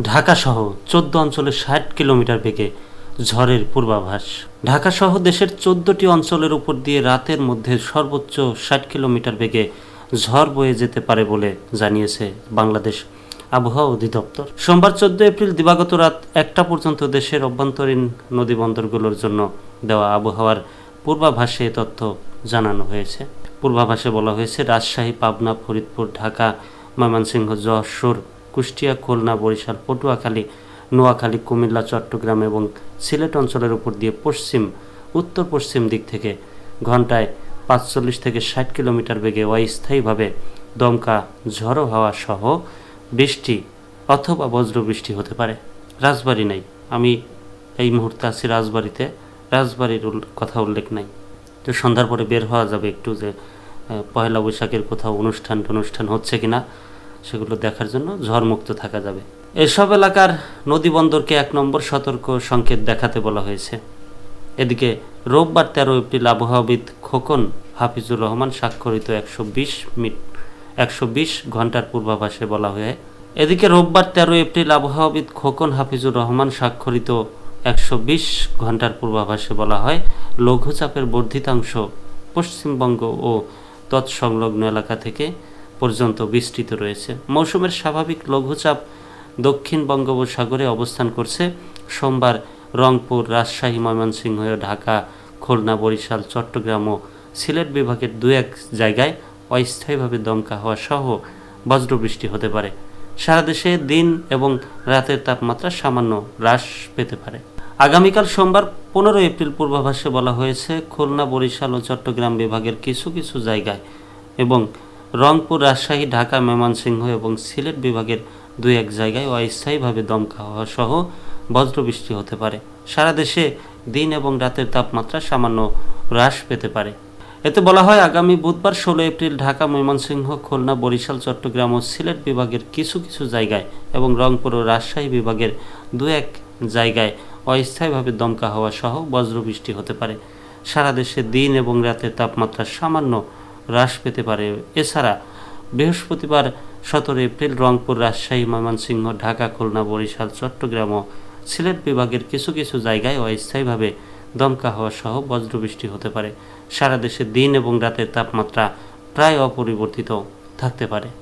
ঢাকাসহ চোদ্দ অঞ্চলে ষাট কিলোমিটার বেগে ঝড়ের পূর্বাভাস। ঢাকাসহ দেশের চোদ্দটি অঞ্চলের উপর দিয়ে রাতের মধ্যে সর্বোচ্চ ষাট কিলোমিটার বেগে ঝড় বয়ে যেতে পারে বলে জানিয়েছে বাংলাদেশ আবহাওয়া অধিদপ্তর। সোমবার চোদ্দ এপ্রিল দিবাগত রাত একটা পর্যন্ত দেশের অভ্যন্তরীণ নদী বন্দরগুলোর জন্য দেওয়া আবহাওয়ার পূর্বাভাসে তথ্য জানানো হয়েছে। পূর্বাভাসে বলা হয়েছে, রাজশাহী, পাবনা, ফরিদপুর, ঢাকা, ময়মনসিংহ, যশোর কুষ্টিয়া, খুলনা, বরিশাল, পটুয়াখালী, নোয়াখালী, কুমিল্লা, চট্টগ্রাম এবং সিলেট অঞ্চলের উপর দিয়ে পশ্চিম উত্তর পশ্চিম দিক থেকে ঘন্টায় পাঁচচল্লিশ থেকে ষাট কিলোমিটার বেগে অস্থায়ীভাবে দমকা ঝড়ো হাওয়া সহ বৃষ্টি অথবা বজ্রবৃষ্টি হতে পারে। রাজবাড়ি নাই। আমি এই মুহূর্তে আছি রাজবাড়িতে। রাজবাড়ির কথা উল্লেখ নাই। তো সন্ধ্যার পরে বের হওয়া যাবে একটু যে পয়লা বৈশাখের কোথাও অনুষ্ঠান টনুষ্ঠান হচ্ছে কিনা। সেগুলো দেখার জন্য ঝড়মুক্ত থাকা যাবে। এসব এলাকার নদী বন্দরকে এক নম্বর সতর্ক সংকেত দেখাতে বলা হয়েছে। এদিকে রোববার তেরো এপ্রিল আবহাওয়াবিদ খোকন হাফিজুর রহমান স্বাক্ষরিত একশো বিশ মিট, একশো বিশ ঘণ্টার পূর্বাভাসে বলা হয়ে, এদিকে রোববার তেরো এপ্রিল আবহাওয়াবিদ খোকন হাফিজুর রহমান স্বাক্ষরিত একশো বিশ ঘণ্টার পূর্বাভাসে বলা হয়, লঘুচাপের বর্ধিতাংশ পশ্চিমবঙ্গ ও তৎসংলগ্ন এলাকা থেকে পর্যন্ত বিস্তৃত রয়েছে। মৌসুমের স্বাভাবিক লঘুচাপ দক্ষিণ বঙ্গোপসাগরে অবস্থান করছে। সোমবার রংপুর, রাজশাহী, ময়মনসিংহ, ঢাকা, খুলনা, বরিশাল, চট্টগ্রাম ও সিলেট বিভাগের দু এক জায়গায় অস্থায়ীভাবে দমকা হওয়া সহ বজ্রবৃষ্টি হতে পারে। সারা দেশে দিন এবং রাতের তাপমাত্রা সামান্য হ্রাস পেতে পারে। আগামীকাল সোমবার পনেরো এপ্রিল পূর্বাভাসে বলা হয়েছে, খুলনা, বরিশাল ও চট্টগ্রাম বিভাগের কিছু কিছু জায়গায় এবং রংপুর, রাজশাহী, ঢাকা, ময়মনসিংহ এবং সিলেট বিভাগের দুই এক জায়গায় অস্থায়ীভাবে দমকা হওয়া সহ বজ্রবৃষ্টি হতে পারে। সারা দেশে দিন এবং রাতের তাপমাত্রা সামান্য হ্রাস পেতে পারে। এতে বলা হয়, আগামী বুধবার ষোলো এপ্রিল ঢাকা, ময়মনসিংহ, খুলনা, বরিশাল, চট্টগ্রাম ও সিলেট বিভাগের কিছু কিছু জায়গায় এবং রংপুর ও রাজশাহী বিভাগের দু এক জায়গায় অস্থায়ীভাবে দমকা হওয়া সহ বজ্রবৃষ্টি হতে পারে। সারা দেশে দিন এবং রাতের তাপমাত্রা সামান্য হ্রাস পেতে পারে। এছাড়া বৃহস্পতিবার সতেরো এপ্রিল রংপুর রাজশাহী, ময়মনসিংহ, ঢাকা, খুলনা, বরিশাল, চট্টগ্রাম ও সিলেট বিভাগের কিছু কিছু জায়গায় অস্থায়ীভাবে দমকা হওয়া সহ বজ্রবৃষ্টি হতে পারে। সারা দেশে দিন এবং রাতের তাপমাত্রা প্রায় অপরিবর্তিত থাকতে পারে।